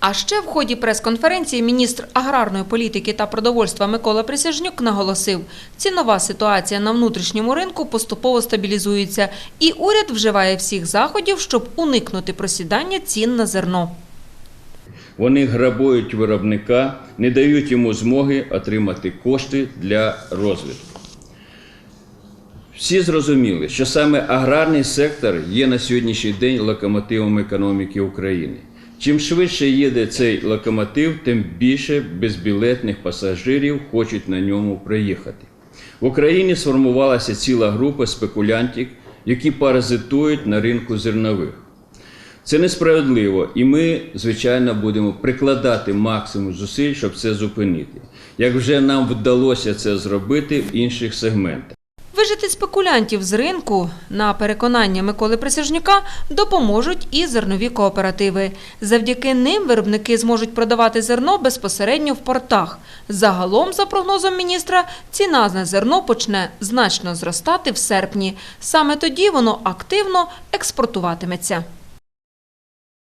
А ще в ході прес-конференції міністр аграрної політики та продовольства Микола Присяжнюк наголосив, цінова ситуація на внутрішньому ринку поступово стабілізується, і уряд вживає всіх заходів, щоб уникнути просідання цін на зерно. Вони грабують виробника, не дають йому змоги отримати кошти для розвитку. Всі зрозуміли, що саме аграрний сектор є на сьогоднішній день локомотивом економіки України. Чим швидше їде цей локомотив, тим більше безбілетних пасажирів хочуть на ньому приїхати. В Україні сформувалася ціла група спекулянтів, які паразитують на ринку зернових. Це несправедливо, і ми, звичайно, будемо прикладати максимум зусиль, щоб це зупинити. Як вже нам вдалося це зробити в інших сегментах. Вижити спекулянтів з ринку, на переконання Миколи Присяжнюка, допоможуть і зернові кооперативи. Завдяки ним виробники зможуть продавати зерно безпосередньо в портах. Загалом, за прогнозом міністра, ціна на зерно почне значно зростати в серпні. Саме тоді воно активно експортуватиметься.